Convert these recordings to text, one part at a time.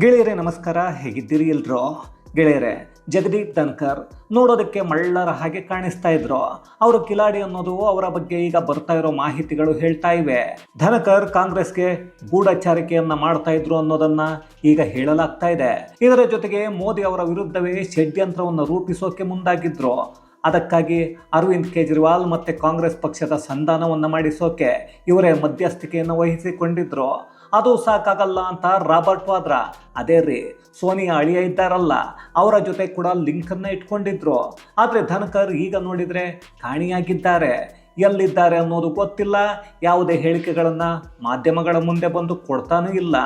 ಗೆಳೆಯರೇ, ನಮಸ್ಕಾರ. ಹೇಗಿದ್ದೀರಿ ಎಲ್ರು? ಗೆಳೆಯರೆ, ಜಗದೀಪ್ ಧನ್ಕರ್ ನೋಡೋದಕ್ಕೆ ಮಳ್ಳರ ಹಾಗೆ ಕಾಣಿಸ್ತಾ ಇದ್ರು. ಅವರು ಕಿಲಾಡಿ ಅನ್ನೋದು ಅವರ ಬಗ್ಗೆ ಈಗ ಬರ್ತಾ ಇರೋ ಮಾಹಿತಿಗಳು ಹೇಳ್ತಾ ಇವೆ. ಧನಕರ್ ಕಾಂಗ್ರೆಸ್ಗೆ ಗೂಢಚಾರಿಕೆಯನ್ನ ಮಾಡ್ತಾ ಇದ್ರು ಅನ್ನೋದನ್ನ ಈಗ ಹೇಳಲಾಗ್ತಾ ಇದೆ. ಇದರ ಜೊತೆಗೆ ಮೋದಿ ಅವರ ವಿರುದ್ಧವೇ ಷಡ್ಯಂತ್ರವನ್ನು ರೂಪಿಸೋಕೆ ಮುಂದಾಗಿದ್ರು. ಅದಕ್ಕಾಗಿ ಅರವಿಂದ್ ಕೇಜ್ರಿವಾಲ್ ಮತ್ತೆ ಕಾಂಗ್ರೆಸ್ ಪಕ್ಷದ ಸಂಧಾನವನ್ನು ಮಾಡಿಸೋಕೆ ಇವರೇ ಮಧ್ಯಸ್ಥಿಕೆಯನ್ನು ವಹಿಸಿಕೊಂಡಿದ್ರು. ಅದು ಸಾಕಾಗಲ್ಲ ಅಂತ ರಾಬರ್ಟ್ ವಾದ್ರ. ಅದೇ ರೀ ಸೋನಿಯಾ ಅಳಿಯ ಇದ್ದಾರಲ್ಲ, ಅವರ ಜೊತೆ ಕೂಡ ಲಿಂಕನ್ನು ಇಟ್ಕೊಂಡಿದ್ರು. ಆದರೆ ಧನಕರ್ ಈಗ ನೋಡಿದರೆ ಕಾಣಿಯಾಗಿದ್ದಾರೆ. ಎಲ್ಲಿದ್ದಾರೆ ಅನ್ನೋದು ಗೊತ್ತಿಲ್ಲ. ಯಾವುದೇ ಹೇಳಿಕೆಗಳನ್ನು ಮಾಧ್ಯಮಗಳ ಮುಂದೆ ಬಂದು ಕೊಡ್ತಾನೂ ಇಲ್ಲ.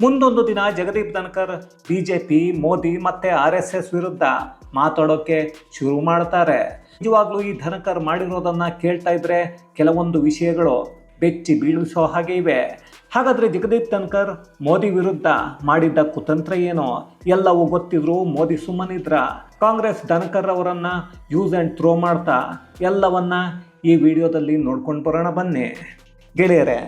ಮುಂದೊಂದು ದಿನ Jagdeep Dhankhar B J P Modi ಮತ್ತು ಆರ್ ಎಸ್ ಎಸ್ ವಿರುದ್ಧ ಮಾತಾಡೋಕ್ಕೆ ಶುರು ಮಾಡ್ತಾರೆ. ನಿಜವಾಗ್ಲೂ ಈ ಧನಕರ್ ಮಾಡಿರೋದನ್ನು ಕೇಳ್ತಾ ಇದ್ರೆ ಕೆಲವೊಂದು ವಿಷಯಗಳು ಬೆಚ್ಚಿ ಬೀಳಿಸೋ ಹಾಗೆ ಇವೆ. ಹಾಗಾದರೆ ಜಗದೀಪ್ ಧನ್ಕರ್ ಮೋದಿ ವಿರುದ್ಧ ಮಾಡಿದ್ದ ಕುತಂತ್ರ ಏನೋ? ಎಲ್ಲವೂ ಗೊತ್ತಿದ್ರು ಮೋದಿ ಸುಮ್ಮನಿದ್ರ ಕಾಂಗ್ರೆಸ್ ಧನ್ಕರ್ ಅವರನ್ನು ಯೂಸ್ ಆ್ಯಂಡ್ ಥ್ರೋ ಮಾಡ್ತಾ ಎಲ್ಲವನ್ನ ಈ ವಿಡಿಯೋದಲ್ಲಿ ನೋಡ್ಕೊಂಡು ಬರೋಣ ಬನ್ನಿ. ಗೆಳೆಯರೆ,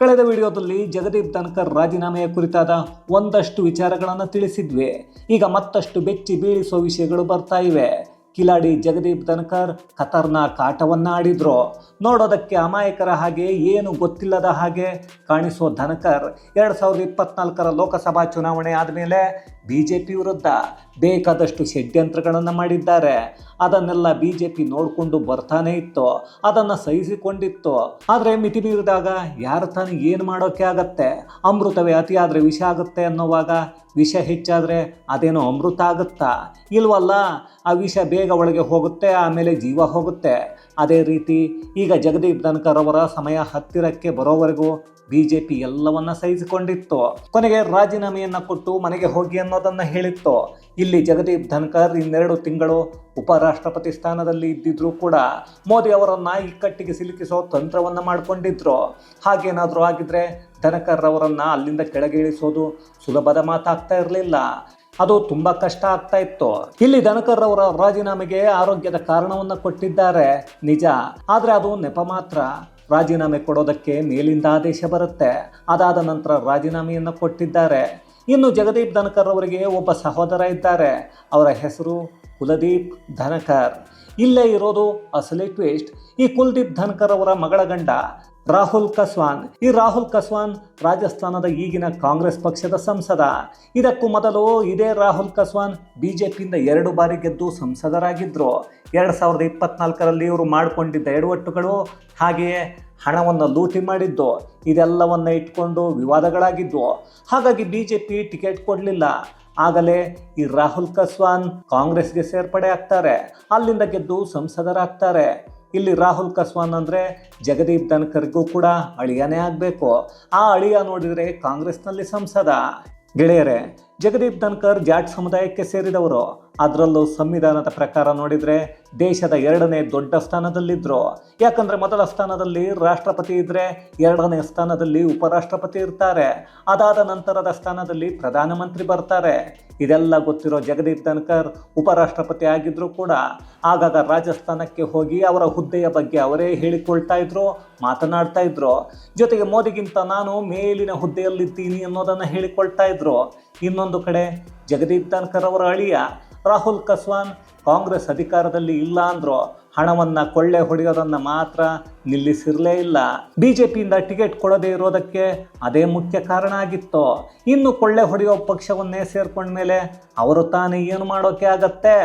ಕಳೆದ ವಿಡಿಯೋದಲ್ಲಿ ಜಗದೀಪ್ ಧನ್ಕರ್ ರಾಜೀನಾಮೆಯ ಕುರಿತಾದ ಒಂದಷ್ಟು ವಿಚಾರಗಳನ್ನು ತಿಳಿಸಿದ್ವಿ. ಈಗ ಮತ್ತಷ್ಟು ಬೆಚ್ಚಿ ಬೀಳಿಸುವ ವಿಷಯಗಳು ಬರ್ತಾ ಇವೆ. ಕಿಲಾಡಿ ಜಗದೀಪ್ ಧನ್ಕರ್ ಖತರ್ನಾಕ್ ಆಟವನ್ನು ಆಡಿದ್ರು ನೋಡೋದಕ್ಕೆ ಅಮಾಯಕರ ಹಾಗೆ ಏನು ಗೊತ್ತಿಲ್ಲದ ಹಾಗೆ ಕಾಣಿಸೋ ಧನಕರ್. ಎರಡು ಸಾವಿರದ ಇಪ್ಪತ್ನಾಲ್ಕರ ಲೋಕಸಭಾ ಚುನಾವಣೆ ಆದಮೇಲೆ ಬಿ ಜೆ ಪಿ ವಿರುದ್ಧ ಬೇಕಾದಷ್ಟು ಷಡ್ಯಂತ್ರಗಳನ್ನು ಮಾಡಿದ್ದಾರೆ. ಅದನ್ನೆಲ್ಲ ಬಿ ಜೆ ಪಿ ನೋಡಿಕೊಂಡು ಬರ್ತಾನೆ ಇತ್ತು. ಅದನ್ನು ಸಹಿಸಿಕೊಂಡಿತ್ತು. ಆದರೆ ಮಿತಿ ಮೀರಿದಾಗ ಯಾರು ತಾನು ಏನು ಮಾಡೋಕ್ಕೆ ಆಗತ್ತೆ? ಅಮೃತವೇ ಅತಿಯಾದರೆ ವಿಷ ಆಗುತ್ತೆ ಅನ್ನೋವಾಗ ವಿಷ ಹೆಚ್ಚಾದರೆ ಅದೇನೋ ಅಮೃತ ಆಗುತ್ತಾ? ಇಲ್ವಲ್ಲ, ಆ ವಿಷ ಬೇಗ ಒಳಗೆ ಹೋಗುತ್ತೆ, ಆಮೇಲೆ ಜೀವ ಹೋಗುತ್ತೆ. ಅದೇ ರೀತಿ ಈಗ ಜಗದೀಪ್ ಧನ್ಕರ್ ಅವರ ಸಮಯ ಹತ್ತಿರಕ್ಕೆ ಬರೋವರೆಗೂ ಬಿ ಜೆ ಪಿ ಎಲ್ಲವನ್ನ ಸಹಿಸಿಕೊಂಡಿತ್ತು. ಕೊನೆಗೆ ರಾಜೀನಾಮೆಯನ್ನು ಕೊಟ್ಟು ಮನೆಗೆ ಹೋಗಿ ಅನ್ನೋದನ್ನ ಹೇಳಿತ್ತು. ಇಲ್ಲಿ ಜಗದೀಪ್ ಧನ್ಕರ್ ಇನ್ನೆರಡು ತಿಂಗಳು ಉಪರಾಷ್ಟ್ರಪತಿ ಸ್ಥಾನದಲ್ಲಿ ಇದ್ದಿದ್ರು ಕೂಡ ಮೋದಿ ಅವರನ್ನು ಇಕ್ಕಟ್ಟಿಗೆ ಸಿಲುಕಿಸೋ ತಂತ್ರವನ್ನ ಮಾಡಿಕೊಂಡಿದ್ರು. ಹಾಗೇನಾದರೂ ಆಗಿದ್ರೆ ಧನಕರ್ ಅವರನ್ನು ಅಲ್ಲಿಂದ ಕೆಳಗೆ ಇಳಿಸೋದು ಸುಲಭದ ಮಾತಾಗ್ತಾ ಇರಲಿಲ್ಲ. ಅದು ತುಂಬ ಕಷ್ಟ ಆಗ್ತಾ ಇತ್ತು. ಇಲ್ಲಿ ದನಕರ್ ಅವರ ರಾಜೀನಾಮೆಗೆ ಆರೋಗ್ಯದ ಕಾರಣವನ್ನು ಕೊಟ್ಟಿದ್ದಾರೆ. ನಿಜ. ಆದರೆ ಅದು ನೆಪ ಮಾತ್ರ. ರಾಜೀನಾಮೆ ಕೊಡೋದಕ್ಕೆ ಮೇಲಿಂದ ಆದೇಶ ಬರುತ್ತೆ. ಅದಾದ ನಂತರ ರಾಜೀನಾಮೆಯನ್ನು ಕೊಟ್ಟಿದ್ದಾರೆ. ಇನ್ನು ಜಗದೀಪ್ ಧನಕರ್ ಅವರಿಗೆ ಒಬ್ಬ ಸಹೋದರ ಇದ್ದಾರೆ. ಅವರ ಹೆಸರು ಕುಲದೀಪ್ ಧನಕರ್. ಇಲ್ಲೇ ಇರೋದು ಅಸಲಿ ಟ್ವಿಸ್ಟ್ ಈ ಕುಲ್ದೀಪ್ ಧನಕರ್ ಅವರ ಮಗಳ ಗಂಡ ರಾಹುಲ್ ಕಸ್ವಾನ್. ಈ ರಾಹುಲ್ ಕಸ್ವಾನ್ ರಾಜಸ್ಥಾನದ ಈಗಿನ ಕಾಂಗ್ರೆಸ್ ಪಕ್ಷದ ಸಂಸದ. ಇದಕ್ಕೂ ಮೊದಲು ಇದೇ ರಾಹುಲ್ ಕಸ್ವಾನ್ ಬಿಜೆಪಿಯಿಂದ ಎರಡು ಬಾರಿ ಗೆದ್ದು ಸಂಸದರಾಗಿದ್ದರು ಎರಡು ಸಾವಿರದ ಇಪ್ಪತ್ನಾಲ್ಕರಲ್ಲಿ ಇವರು ಮಾಡಿಕೊಂಡಿದ್ದ ಎಡವಟ್ಟುಗಳು ಹಾಗೆಯೇ ಹಣವನ್ನು ಲೂಟಿ ಮಾಡಿದ್ದು. ಇದೆಲ್ಲವನ್ನು ಇಟ್ಕೊಂಡು ವಿವಾದಗಳಾಗಿದ್ವು. ಹಾಗಾಗಿ ಬಿ ಜೆ ಪಿ ಟಿಕೆಟ್ ಕೊಡಲಿಲ್ಲ. ಆಗಲೇ ಈ ರಾಹುಲ್ ಕಸ್ವಾನ್ ಕಾಂಗ್ರೆಸ್ಗೆ ಸೇರ್ಪಡೆ ಆಗ್ತಾರೆ. ಅಲ್ಲಿಂದ ಗೆದ್ದು ಸಂಸದರಾಗ್ತಾರೆ. ಇಲ್ಲಿ ರಾಹುಲ್ ಕಸ್ವಾನ್ ಅಂದರೆ ಜಗದೀಪ್ ಧನ್ಕರ್ಗೂ ಕೂಡ ಅಳಿಯನೇ ಆಗಬೇಕು. ಆ ಅಳಿಯ ನೋಡಿದರೆ ಕಾಂಗ್ರೆಸ್ನಲ್ಲಿ ಸಂಸದ. ಗೆಳೆಯರೆ, ಜಗದೀಪ್ ಧನ್ಕರ್ ಜಾಟ್ ಸಮುದಾಯಕ್ಕೆ ಸೇರಿದವರು. ಅದರಲ್ಲೂ ಸಂವಿಧಾನದ ಪ್ರಕಾರ ನೋಡಿದರೆ ದೇಶದ ಎರಡನೇ ದೊಡ್ಡ ಸ್ಥಾನದಲ್ಲಿದ್ದರು ಯಾಕಂದರೆ ಮೊದಲ ಸ್ಥಾನದಲ್ಲಿ ರಾಷ್ಟ್ರಪತಿ ಇದ್ದರೆ ಎರಡನೇ ಸ್ಥಾನದಲ್ಲಿ ಉಪರಾಷ್ಟ್ರಪತಿ ಇರ್ತಾರೆ. ಅದಾದ ನಂತರದ ಸ್ಥಾನದಲ್ಲಿ ಪ್ರಧಾನಮಂತ್ರಿ ಬರ್ತಾರೆ. ಇದೆಲ್ಲ ಗೊತ್ತಿರೋ ಜಗದೀಪ್ ಧನ್ಕರ್ ಉಪರಾಷ್ಟ್ರಪತಿ ಆಗಿದ್ದರೂ ಕೂಡ ಆಗಾಗ ರಾಜಸ್ಥಾನಕ್ಕೆ ಹೋಗಿ ಅವರ ಹುದ್ದೆಯ ಬಗ್ಗೆ ಅವರೇ ಹೇಳಿಕೊಳ್ತಾ ಇದ್ರು, ಮಾತನಾಡ್ತಾ ಇದ್ರು. ಜೊತೆಗೆ ಮೋದಿಗಿಂತ ನಾನು ಮೇಲಿನ ಹುದ್ದೆಯಲ್ಲಿದ್ದೀನಿ ಅನ್ನೋದನ್ನು ಹೇಳಿಕೊಳ್ತಾ ಇದ್ರು. ಇನ್ನೊಂದು ಕಡೆ ಜಗದೀಪ್ ಧನ್ಕರ್ ಅವರ ಅಳಿಯ ರಾಹುಲ್ ಕಸ್ವಾನ್ ಕಾಂಗ್ರೆಸ್ ಅಧಿಕಾರದಲ್ಲಿ ಇಲ್ಲ ಅಂದ್ರು. ಹಣವನ್ನು ಕೊಳ್ಳೆ ಹೊಡೆಯೋದನ್ನು ಮಾತ್ರ ನಿಲ್ಲಿಸಿರಲೇ ಇಲ್ಲ. ಬಿ ಜೆ ಪಿಯಿಂದ ಟಿಕೆಟ್ ಕೊಡದೇ ಇರೋದಕ್ಕೆ ಅದೇ ಮುಖ್ಯ ಕಾರಣ ಆಗಿತ್ತು. ಇನ್ನು ಕೊಳ್ಳೆ ಹೊಡೆಯೋ ಪಕ್ಷವನ್ನೇ ಸೇರ್ಕೊಂಡ್ಮೇಲೆ ಅವರು ತಾನೇ ಏನು ಮಾಡೋಕ್ಕೆ ಆಗತ್ತೆ?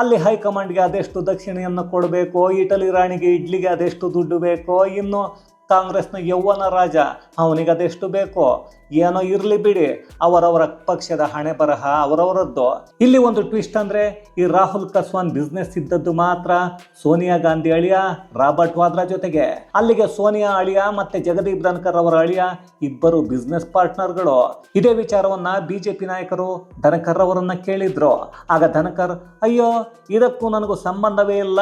ಅಲ್ಲಿ ಹೈಕಮಾಂಡ್ಗೆ ಅದೆಷ್ಟು ದಕ್ಷಿಣೆಯನ್ನು ಕೊಡಬೇಕು, ಇಟಲಿ ರಾಣಿಗೆ ಇಡ್ಲಿಗೆ ಅದೆಷ್ಟು ದುಡ್ಡು ಬೇಕೋ, ಇನ್ನು ಕಾಂಗ್ರೆಸ್ನ ಯೌವನ ರಾಜ ಅವನಿಗೆ ಅದೆಷ್ಟು ಬೇಕೋ ಏನೋ ಇರಲಿ ಬಿಡಿ. ಅವರವರ ಪಕ್ಷದ ಹಣೆ ಬರಹ, ಅವರವರದ್ದು. ಇಲ್ಲಿ ಒಂದು ಟ್ವಿಸ್ಟ್ ಅಂದರೆ, ಈ ರಾಹುಲ್ ಕಸ್ವಾನ್ ಬಿಸ್ನೆಸ್ ಇದ್ದದ್ದು ಮಾತ್ರ ಸೋನಿಯಾ ಗಾಂಧಿ ಅಳಿಯ, ರಾಬರ್ಟ್ ವಾದ್ರಾ ಜೊತೆಗೆ. ಅಲ್ಲಿಗೆ ಸೋನಿಯಾ ಅಳಿಯ ಮತ್ತೆ ಜಗದೀಪ್ ಧನ್ಕರ್ ಅವರ ಅಳಿಯ ಇಬ್ಬರು ಬಿಸ್ನೆಸ್ ಪಾರ್ಟ್ನರ್ಗಳು ಇದೇ ವಿಚಾರವನ್ನ ಬಿಜೆಪಿ ನಾಯಕರು ಧನಕರ್ ಅವರನ್ನ ಕೇಳಿದ್ರು. ಆಗ ಧನಕರ್, ಅಯ್ಯೋ, ಇದಕ್ಕೂ ನನಗೂ ಸಂಬಂಧವೇ ಇಲ್ಲ.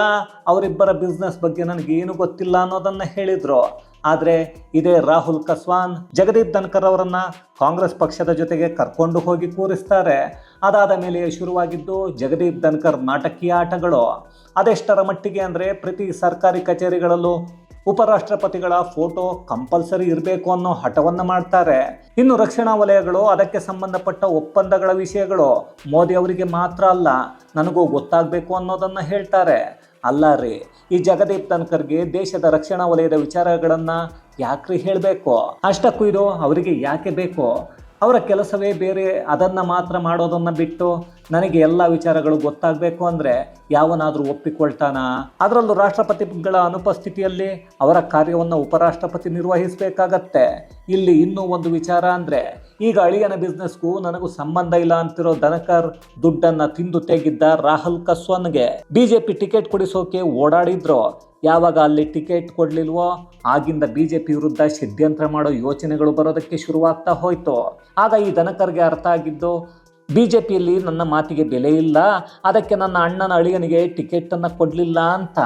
ಅವರಿಬ್ಬರ ಬಿಸ್ನೆಸ್ ಬಗ್ಗೆ ನನಗೇನು ಗೊತ್ತಿಲ್ಲ ಅನ್ನೋದನ್ನ ಹೇಳಿದ್ರು. ಆದರೆ ಇದೇ ರಾಹುಲ್ ಕಸ್ವಾನ್, ಜಗದೀಪ್ ಧನ್ಕರ್ ಅವರನ್ನ ಕಾಂಗ್ರೆಸ್ ಪಕ್ಷದ ಜೊತೆಗೆ ಕರ್ಕೊಂಡು ಹೋಗಿ ಕೂರಿಸ್ತಾರೆ. ಅದಾದ ಮೇಲೆ ಶುರುವಾಗಿದ್ದು ಜಗದೀಪ್ ಧನ್ಕರ್ ನಾಟಕೀಯ ಆಟಗಳು. ಅದೆಷ್ಟರ ಮಟ್ಟಿಗೆ ಅಂದರೆ ಪ್ರತಿ ಸರ್ಕಾರಿ ಕಚೇರಿಗಳಲ್ಲೂ ಉಪರಾಷ್ಟ್ರಪತಿಗಳ ಫೋಟೋ ಕಂಪಲ್ಸರಿ ಇರಬೇಕು ಅನ್ನೋ ಹಠವನ್ನು ಮಾಡ್ತಾರೆ. ಇನ್ನು ರಕ್ಷಣಾ ವಲಯಗಳು, ಅದಕ್ಕೆ ಸಂಬಂಧಪಟ್ಟ ಒಪ್ಪಂದಗಳ ವಿಷಯಗಳು ಮೋದಿ ಅವರಿಗೆ ಮಾತ್ರ ಅಲ್ಲ, ನನಗೂ ಗೊತ್ತಾಗಬೇಕು ಅನ್ನೋದನ್ನು ಹೇಳ್ತಾರೆ. ಅಲ್ಲ ರೀ. ಈ ಜಗದೀಪ್ ತನ್ಕರ್ಗೆ ದೇಶದ ರಕ್ಷಣಾ ವಲಯದ ವಿಚಾರಗಳನ್ನು ಯಾಕ್ರಿ ಹೇಳಬೇಕು? ಅಷ್ಟಕ್ಕೂ ಇದು ಅವರಿಗೆ ಯಾಕೆ ಬೇಕು? ಅವರ ಕೆಲಸವೇ ಬೇರೆ, ಅದನ್ನು ಮಾತ್ರ ಮಾಡೋದನ್ನು ಬಿಟ್ಟು ನನಗೆ ಎಲ್ಲ ವಿಚಾರಗಳು ಗೊತ್ತಾಗಬೇಕು ಅಂದರೆ ಯಾವನಾದರೂ ಒಪ್ಪಿಕೊಳ್ತಾನಾ? ಅದರಲ್ಲೂ ರಾಷ್ಟ್ರಪತಿಗಳ ಅನುಪಸ್ಥಿತಿಯಲ್ಲಿ ಅವರ ಕಾರ್ಯವನ್ನು ಉಪರಾಷ್ಟ್ರಪತಿ ನಿರ್ವಹಿಸಬೇಕಾಗತ್ತೆ. ಇಲ್ಲಿ ಇನ್ನೂ ಒಂದು ವಿಚಾರ ಅಂದರೆ, ಈಗ ಅಳಿಯನ ಬಿಸ್ನೆಸ್ಗೂ ನನಗೂ ಸಂಬಂಧ ಇಲ್ಲ ಅಂತಿರೋ ದನಕರ್ ದುಡ್ಡನ್ನು ತಿಂದು ತೆಗಿದ್ದ ರಾಹುಲ್ ಕಸ್ವಾನ್ಗೆ ಬಿಜೆಪಿ ಟಿಕೆಟ್ ಕೊಡಿಸೋಕೆ ಓಡಾಡಿದ್ರು. ಯಾವಾಗ ಅಲ್ಲಿ ಟಿಕೆಟ್ ಕೊಡಲಿಲ್ವೋ, ಆಗಿಂದ ಬಿಜೆಪಿ ವಿರುದ್ಧ ಷಡ್ಯಂತ್ರ ಮಾಡೋ ಯೋಚನೆಗಳು ಬರೋದಕ್ಕೆ ಶುರುವಾಗ್ತಾ ಹೋಯ್ತು. ಆಗ ಈ ದನಕರ್ಗೆ ಅರ್ಥ ಆಗಿದ್ದು ಬಿಜೆಪಿಯಲ್ಲಿ ನನ್ನ ಮಾತಿಗೆ ಬೆಲೆ ಇಲ್ಲ, ಅದಕ್ಕೆ ನನ್ನ ಅಣ್ಣನ ಅಳಿಯನಿಗೆ ಟಿಕೆಟನ್ನು ಕೊಡಲಿಲ್ಲ ಅಂತ.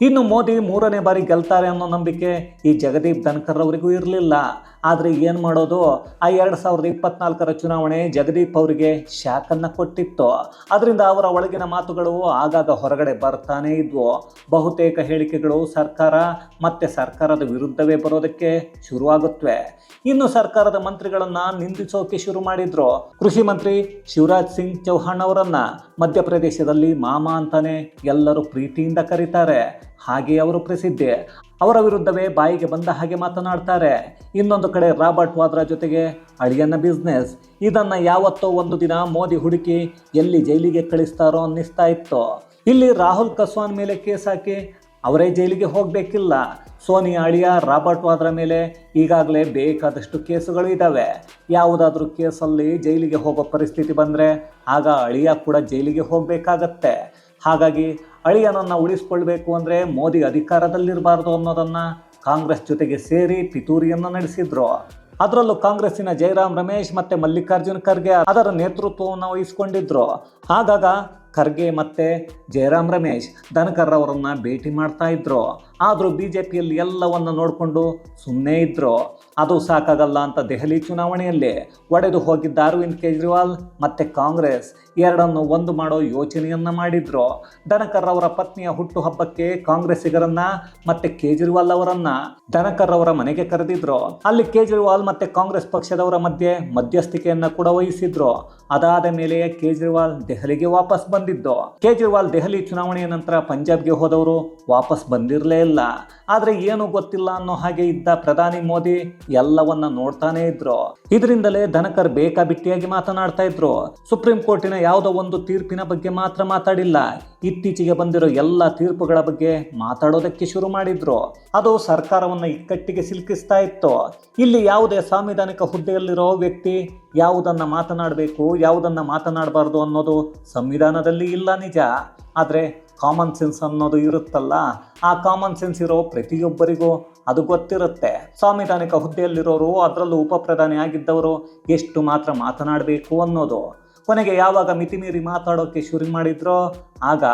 ಇನ್ನು ಮೋದಿ ಮೂರನೇ ಬಾರಿ ಗೆಲ್ತಾರೆ ಅನ್ನೋ ನಂಬಿಕೆ ಈ ಜಗದೀಪ್ ಧನ್ಕರ್ ಅವರಿಗೂ ಇರಲಿಲ್ಲ. ಆದರೆ ಏನು ಮಾಡೋದು? ಆ ಎರಡು ಸಾವಿರದ ಇಪ್ಪತ್ನಾಲ್ಕರ ಚುನಾವಣೆ ಜಗದೀಪ್ ಅವರಿಗೆ ಶಾಕನ್ನು ಕೊಟ್ಟಿತ್ತು. ಅದರಿಂದ ಅವರ ಒಳಗಿನ ಮಾತುಗಳು ಆಗಾಗ ಹೊರಗಡೆ ಬರ್ತಾನೇ ಇದ್ವು. ಬಹುತೇಕ ಹೇಳಿಕೆಗಳು ಸರ್ಕಾರ ಮತ್ತು ಸರ್ಕಾರದ ವಿರುದ್ಧವೇ ಬರೋದಕ್ಕೆ ಶುರುವಾಗುತ್ತವೆ ಇನ್ನು ಸರ್ಕಾರದ ಮಂತ್ರಿಗಳನ್ನು ನಿಂದಿಸೋಕೆ ಶುರು ಮಾಡಿದ್ರು. ಕೃಷಿ ಮಂತ್ರಿ ಶಿವರಾಜ್ ಸಿಂಗ್ ಚೌಹಾಣ್ ಅವರನ್ನ ಮಧ್ಯಪ್ರದೇಶದಲ್ಲಿ ಮಾಮ ಅಂತಾನೆ ಎಲ್ಲರೂ ಪ್ರೀತಿಯಿಂದ ಕರೀತಾರೆ. ಹಾಗೆ ಅವರು ಪ್ರಸಿದ್ಧಿ. ಅವರ ವಿರುದ್ಧವೇ ಬಾಯಿಗೆ ಬಂದ ಹಾಗೆ ಮಾತನಾಡ್ತಾರೆ. ಇನ್ನೊಂದು ಕಡೆ ರಾಬರ್ಟ್ ವಾದ್ರಾ ಜೊತೆಗೆ ಅಳಿಯನ್ನ ಬಿಸ್ನೆಸ್ ಇದನ್ನ ಯಾವತ್ತೋ ಒಂದು ದಿನ ಮೋದಿ ಹುಡುಕಿ ಎಲ್ಲಿ ಜೈಲಿಗೆ ಕಳಿಸ್ತಾರೋ ಅನ್ನಿಸ್ತಾ ಇತ್ತು. ಇಲ್ಲಿ ರಾಹುಲ್ ಕಸ್ವಾನ್ ಮೇಲೆ ಕೇಸ್ ಹಾಕಿ ಅವರೇ ಜೈಲಿಗೆ ಹೋಗಬೇಕಿಲ್ಲ. ಸೋನಿಯಾ, ಅಳಿಯ, ರಾಬರ್ಟ್ ವಾದ್ರಾ ಮೇಲೆ ಈಗಾಗಲೇ ಬೇಕಾದಷ್ಟು ಕೇಸುಗಳು ಇದ್ದಾವೆ ಯಾವುದಾದ್ರೂ ಕೇಸಲ್ಲಿ ಜೈಲಿಗೆ ಹೋಗೋ ಪರಿಸ್ಥಿತಿ ಬಂದರೆ ಆಗ ಅಳಿಯ ಕೂಡ ಜೈಲಿಗೆ ಹೋಗಬೇಕಾಗತ್ತೆ. ಹಾಗಾಗಿ ಅಳಿಯನನ್ನು ಉಳಿಸ್ಕೊಳ್ಬೇಕು ಅಂದರೆ ಮೋದಿ ಅಧಿಕಾರದಲ್ಲಿರಬಾರ್ದು ಅನ್ನೋದನ್ನು ಕಾಂಗ್ರೆಸ್ ಜೊತೆಗೆ ಸೇರಿ ಪಿತೂರಿಯನ್ನು ನಡೆಸಿದ್ರು. ಅದರಲ್ಲೂ ಕಾಂಗ್ರೆಸ್ಸಿನ ಜಯರಾಮ್ ರಮೇಶ್ ಮತ್ತೆ ಮಲ್ಲಿಕಾರ್ಜುನ್ ಖರ್ಗೆ ಅದರ ನೇತೃತ್ವವನ್ನು ವಹಿಸ್ಕೊಂಡಿದ್ರು. ಆಗಾಗ ಖರ್ಗೆ ಮತ್ತೆ ಜಯರಾಮ್ ರಮೇಶ್ ದನಕರ್ ಅವರನ್ನ ಭೇಟಿ ಮಾಡ್ತಾ ಇದ್ರು. ಆದರೂ ಬಿ ಜೆ ಪಿಯಲ್ಲಿ ಎಲ್ಲವನ್ನು ನೋಡಿಕೊಂಡು ಸುಮ್ಮನೆ ಇದ್ದರು ಅದು ಸಾಕಾಗಲ್ಲ ಅಂತ ದೆಹಲಿ ಚುನಾವಣೆಯಲ್ಲಿ ಒಡೆದು ಹೋಗಿದ್ದ ಅರವಿಂದ್ ಕೇಜ್ರಿವಾಲ್ ಮತ್ತೆ ಕಾಂಗ್ರೆಸ್ ಎರಡನ್ನು ಒಂದು ಮಾಡೋ ಯೋಚನೆಯನ್ನ ಮಾಡಿದ್ರು. ದನಕರ್ ಅವರ ಪತ್ನಿಯ ಹುಟ್ಟುಹಬ್ಬಕ್ಕೆ ಕಾಂಗ್ರೆಸ್ಸಿಗರನ್ನ ಮತ್ತೆ ಕೇಜ್ರಿವಾಲ್ ಅವರನ್ನ ದನಕರ್ ಅವರ ಮನೆಗೆ ಕರೆದಿದ್ರು. ಅಲ್ಲಿ ಕೇಜ್ರಿವಾಲ್ ಮತ್ತೆ ಕಾಂಗ್ರೆಸ್ ಪಕ್ಷದವರ ಮಧ್ಯೆ ಮಧ್ಯಸ್ಥಿಕೆಯನ್ನ ಕೂಡ ವಹಿಸಿದ್ರು. ಅದಾದ ಮೇಲೆ ಕೇಜ್ರಿವಾಲ್ ದೆಹಲಿಗೆ ವಾಪಸ್ ಬಂದಿದ್ದು? ಕೇಜ್ರಿವಾಲ್ ದೆಹಲಿ ಚುನಾವಣೆಯ ನಂತರ ಪಂಜಾಬ್ಗೆ ಹೋದವರು ವಾಪಸ್ ಬಂದಿರಲೇ ಇಲ್ಲ. ಆದ್ರೆ ಏನು ಗೊತ್ತಿಲ್ಲ ಅನ್ನೋ ಹಾಗೆ ಇದ್ದ ಪ್ರಧಾನಿ ಮೋದಿ ಎಲ್ಲವನ್ನ ನೋಡ್ತಾನೆ ಇದ್ರು. ಇದರಿಂದಲೇ ಧನಕರ್ ಬೇಕಾಬಿಟ್ಟಿಯಾಗಿ ಮಾತನಾಡ್ತಾ ಇದ್ರು. ಸುಪ್ರೀಂ ಕೋರ್ಟಿನ ಯಾವುದೋ ಒಂದು ತೀರ್ಪಿನ ಬಗ್ಗೆ ಮಾತ್ರ ಮಾತಾಡಿಲ್ಲ. ಇತ್ತೀಚೆಗೆ ಬಂದಿರೋ ಎಲ್ಲ ತೀರ್ಪುಗಳ ಬಗ್ಗೆ ಮಾತಾಡೋದಕ್ಕೆ ಶುರು ಮಾಡಿದ್ರು. ಅದು ಸರ್ಕಾರವನ್ನು ಇಕ್ಕಟ್ಟಿಗೆ ಸಿಲುಕಿಸ್ತಾ ಇತ್ತು. ಇಲ್ಲಿ ಯಾವುದೇ ಸಾಂವಿಧಾನಿಕ ಹುದ್ದೆಯಲ್ಲಿರೋ ವ್ಯಕ್ತಿ ಯಾವುದನ್ನ ಮಾತನಾಡಬೇಕು, ಯಾವುದನ್ನು ಮಾತನಾಡಬಾರ್ದು ಅನ್ನೋದು ಸಂವಿಧಾನದಲ್ಲಿ ಇಲ್ಲ ನಿಜ. ಆದರೆ ಕಾಮನ್ ಸೆನ್ಸ್ ಅನ್ನೋದು ಇರುತ್ತಲ್ಲ, ಆ ಕಾಮನ್ ಸೆನ್ಸ್ ಇರೋ ಪ್ರತಿಯೊಬ್ಬರಿಗೂ ಅದು ಗೊತ್ತಿರುತ್ತೆ. ಸಾಂವಿಧಾನಿಕ ಹುದ್ದೆಯಲ್ಲಿರೋರು, ಅದರಲ್ಲೂ ಉಪಪ್ರಧಾನಿ ಆಗಿದ್ದವರು ಎಷ್ಟು ಮಾತ್ರ ಮಾತನಾಡಬೇಕು ಅನ್ನೋದು. ಕೊನೆಗೆ ಯಾವಾಗ ಮಿತಿಮೀರಿ ಮಾತಾಡೋಕ್ಕೆ ಶುರು ಮಾಡಿದ್ರೋ, ಆಗ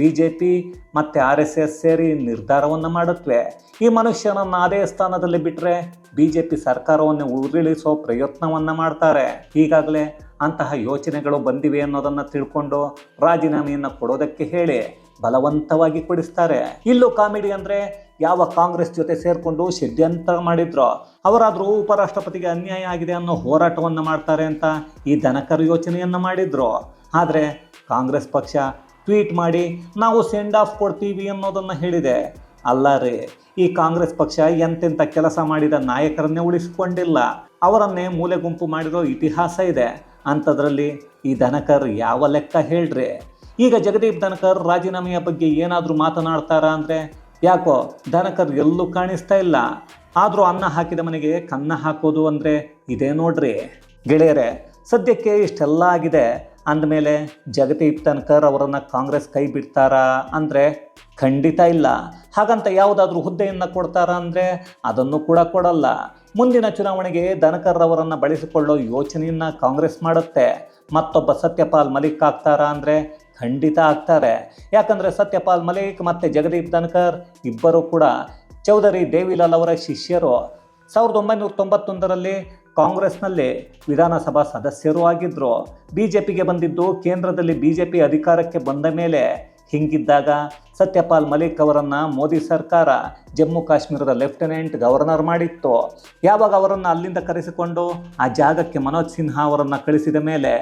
ಬಿ ಜೆ ಪಿ ಮತ್ತು ಆರ್ ಎಸ್ ಎಸ್ ಸೇರಿ ನಿರ್ಧಾರವನ್ನು ಮಾಡುತ್ತವೆ ಈ ಮನುಷ್ಯನನ್ನು ಅದೇ ಸ್ಥಾನದಲ್ಲಿ ಬಿಟ್ಟರೆ ಬಿ ಜೆ ಪಿ ಸರ್ಕಾರವನ್ನು ಉರುಳಿಸೋ ಪ್ರಯತ್ನವನ್ನು ಮಾಡ್ತಾರೆ. ಈಗಾಗಲೇ ಅಂತಹ ಯೋಚನೆಗಳು ಬಂದಿವೆ ಅನ್ನೋದನ್ನು ತಿಳ್ಕೊಂಡು ರಾಜೀನಾಮೆಯನ್ನು ಕೊಡೋದಕ್ಕೆ ಹೇಳಿ ಬಲವಂತವಾಗಿ ಕೊಡಿಸ್ತಾರೆ. ಇಲ್ಲೂ ಕಾಮಿಡಿ ಅಂದರೆ ಯಾವ ಕಾಂಗ್ರೆಸ್ ಜೊತೆ ಸೇರಿಕೊಂಡು ಷಡ್ಯಂತ್ರ ಮಾಡಿದ್ರು, ಅವರಾದರೂ ಉಪರಾಷ್ಟ್ರಪತಿಗೆ ಅನ್ಯಾಯ ಆಗಿದೆ ಅನ್ನೋ ಹೋರಾಟವನ್ನು ಮಾಡ್ತಾರೆ ಅಂತ ಈ ದನಕರು ಯೋಚನೆಯನ್ನು ಮಾಡಿದ್ರು. ಆದರೆ ಕಾಂಗ್ರೆಸ್ ಪಕ್ಷ ಟ್ವೀಟ್ ಮಾಡಿ, ನಾವು ಸೆಂಡ್ ಆಫ್ ಕೊಡ್ತೀವಿ ಅನ್ನೋದನ್ನು ಹೇಳಿದೆ. ಅಲ್ಲ ರೀ, ಈ ಕಾಂಗ್ರೆಸ್ ಪಕ್ಷ ಎಂತೆಂಥ ಕೆಲಸ ಮಾಡಿದ ನಾಯಕರನ್ನೇ ಉಳಿಸಿಕೊಂಡಿಲ್ಲ. ಅವರನ್ನೇ ಮೂಲೆ ಗುಂಪು ಮಾಡಿರೋ ಇತಿಹಾಸ ಇದೆ. ಅಂಥದ್ರಲ್ಲಿ ಈ ದನಕರ್ ಯಾವ ಲೆಕ್ಕ ಹೇಳ್ರಿ? ಈಗ ಜಗದೀಪ್ ಧನಕರ್ ರಾಜೀನಾಮೆಯ ಬಗ್ಗೆ ಏನಾದರೂ ಮಾತನಾಡ್ತಾರಾ ಅಂದರೆ, ಯಾಕೋ ಧನಕರ್ ಎಲ್ಲೂ ಕಾಣಿಸ್ತಾ ಇಲ್ಲ. ಆದರೂ ಅನ್ನ ಹಾಕಿದ ಮನೆಗೆ ಕನ್ನ ಹಾಕೋದು ಅಂದರೆ ಇದೇ ನೋಡ್ರಿ. ಗೆಳೆಯರೆ, ಸದ್ಯಕ್ಕೆ ಇಷ್ಟೆಲ್ಲ ಆಗಿದೆ. ಅಂದಮೇಲೆ ಜಗದೀಪ್ ತನ್ಕರ್ ಅವರನ್ನು ಕಾಂಗ್ರೆಸ್ ಕೈ ಬಿಡ್ತಾರಾ ಅಂದರೆ ಖಂಡಿತ ಇಲ್ಲ. ಹಾಗಂತ ಯಾವುದಾದ್ರೂ ಹುದ್ದೆಯನ್ನು ಕೊಡ್ತಾರಾ ಅಂದರೆ ಅದನ್ನು ಕೂಡ ಕೊಡಲ್ಲ. ಮುಂದಿನ ಚುನಾವಣೆಗೆ ದನಕರ್ ಅವರನ್ನು ಬಳಸಿಕೊಳ್ಳೋ ಯೋಚನೆಯನ್ನು ಕಾಂಗ್ರೆಸ್ ಮಾಡುತ್ತೆ. ಮತ್ತೊಬ್ಬ ಸತ್ಯಪಾಲ್ ಮಲಿಕ್ ಆಗ್ತಾರಾ ಅಂದರೆ ಖಂಡಿತ ಆಗ್ತಾರೆ. ಯಾಕಂದರೆ ಸತ್ಯಪಾಲ್ ಮಲಿಕ್ ಮತ್ತು ಜಗದೀಪ್ ಧನ್ಕರ್ ಇಬ್ಬರು ಕೂಡ ಚೌಧರಿ ದೇವಿಲಾಲ್ ಅವರ ಶಿಷ್ಯರು. ಸಾವಿರದ ಒಂಬೈನೂರ ತೊಂಬತ್ತೊಂದರಲ್ಲಿ ಕಾಂಗ್ರೆಸ್ನಲ್ಲಿ ವಿಧಾನಸಭಾ ಸದಸ್ಯರೂ ಆಗಿದ್ದರು ಬಿ ಜೆ ಪಿಗೆ ಬಂದಿದ್ದು ಕೇಂದ್ರದಲ್ಲಿ ಬಿ ಜೆ ಪಿ ಅಧಿಕಾರಕ್ಕೆ ಬಂದ ಮೇಲೆ ಹಿಂಗಿದ್ದಾಗ ಸತ್ಯಪಾಲ್ ಮಲಿಕ್ ಅವರನ್ನು ಮೋದಿ ಸರ್ಕಾರ ಜಮ್ಮು ಕಾಶ್ಮೀರದ ಲೆಫ್ಟಿನೆಂಟ್ ಗವರ್ನರ್ ಮಾಡಿತ್ತು. ಯಾವಾಗ ಅವರನ್ನು ಅಲ್ಲಿಂದ ಕರೆಸಿಕೊಂಡು ಆ ಜಾಗಕ್ಕೆ ಮನೋಜ್ ಸಿನ್ಹಾ ಅವರನ್ನು ಕಳಿಸಿದ ಮೇಲೆ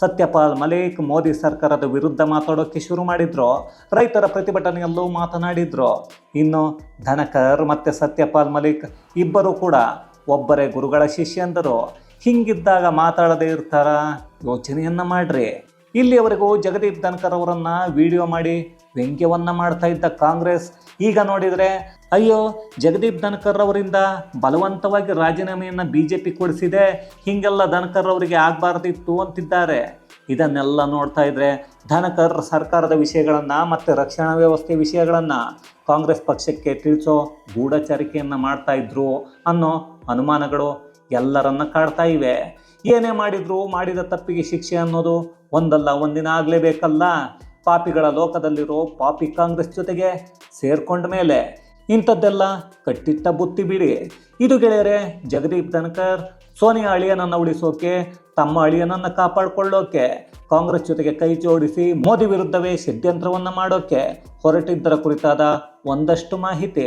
ಸತ್ಯಪಾಲ್ ಮಲಿಕ್ ಮೋದಿ ಸರ್ಕಾರದ ವಿರುದ್ಧ ಮಾತಾಡೋಕ್ಕೆ ಶುರು ಮಾಡಿದ್ರು. ರೈತರ ಪ್ರತಿಭಟನೆಯಲ್ಲೂ ಮಾತನಾಡಿದ್ರು. ಇನ್ನು ಧನಕರ್ ಮತ್ತು ಸತ್ಯಪಾಲ್ ಮಲಿಕ್ ಇಬ್ಬರೂ ಕೂಡ ಒಬ್ಬರೇ ಗುರುಗಳ ಶಿಷ್ಯಂದರು ಹಿಂಗಿದ್ದಾಗ ಮಾತಾಡದೇ ಇರ್ತಾರ? ಯೋಚನೆಯನ್ನ ಮಾಡ್ರಿ. ಇಲ್ಲಿಯವರೆಗೂ ಜಗದೀಪ್ ಧನ್ಕರ್ ಅವರನ್ನ ವಿಡಿಯೋ ಮಾಡಿ ವ್ಯಂಗ್ಯವನ್ನ ಮಾಡ್ತಾ ಇದ್ದ ಕಾಂಗ್ರೆಸ್, ಈಗ ನೋಡಿದರೆ ಅಯ್ಯೋ, ಜಗದೀಪ್ ಧನ್ಕರ್ ಅವರಿಂದ ಬಲವಂತವಾಗಿ ರಾಜೀನಾಮೆಯನ್ನು ಬಿ ಜೆ ಪಿ ಕೊಡಿಸಿದೆ, ಹೀಗೆಲ್ಲ ಧನ್ಕರ್ ಅವರಿಗೆ ಆಗಬಾರ್ದಿತ್ತು ಅಂತಿದ್ದಾರೆ. ಇದನ್ನೆಲ್ಲ ನೋಡ್ತಾ ಇದ್ರೆ ಧನಕರ್ ಸರ್ಕಾರದ ವಿಷಯಗಳನ್ನು ಮತ್ತು ರಕ್ಷಣಾ ವ್ಯವಸ್ಥೆ ವಿಷಯಗಳನ್ನು ಕಾಂಗ್ರೆಸ್ ಪಕ್ಷಕ್ಕೆ ತಿಳಿಸೋ ಗೂಢಚಾರಿಕೆಯನ್ನು ಮಾಡ್ತಾ ಇದ್ರು ಅನ್ನೋ ಅನುಮಾನಗಳು ಎಲ್ಲರನ್ನ ಕಾಡ್ತಾ ಇವೆ. ಏನೇ ಮಾಡಿದ್ರು ಮಾಡಿದ ತಪ್ಪಿಗೆ ಶಿಕ್ಷೆ ಅನ್ನೋದು ಒಂದಲ್ಲ, ಒಂದಿನ ಆಗಲೇಬೇಕಲ್ಲ ಪಾಪಿಗಳ ಲೋಕದಲ್ಲಿರೋ ಪಾಪಿ ಕಾಂಗ್ರೆಸ್ ಜೊತೆಗೆ ಸೇರ್ಕೊಂಡ ಮೇಲೆ ಇಂಥದ್ದೆಲ್ಲ ಕಟ್ಟಿಟ್ಟ ಬುತ್ತಿ ಬಿಡಿ. ಇದು ಗೆಳೆಯರೆ, ಜಗದೀಪ್ ಧನ್ಕರ್, ಸೋನಿಯಾ ಅಳಿಯನನ್ನು ಉಳಿಸೋಕೆ, ತಮ್ಮ ಅಳಿಯನನ್ನು ಕಾಪಾಡಿಕೊಳ್ಳೋಕೆ, ಕಾಂಗ್ರೆಸ್ ಜೊತೆಗೆ ಕೈ ಜೋಡಿಸಿ ಮೋದಿ ವಿರುದ್ಧವೇ ಷಡ್ಯಂತ್ರವನ್ನು ಮಾಡೋಕೆ ಹೊರಟಿದ್ದರ ಕುರಿತಾದ ಒಂದಷ್ಟು ಮಾಹಿತಿ.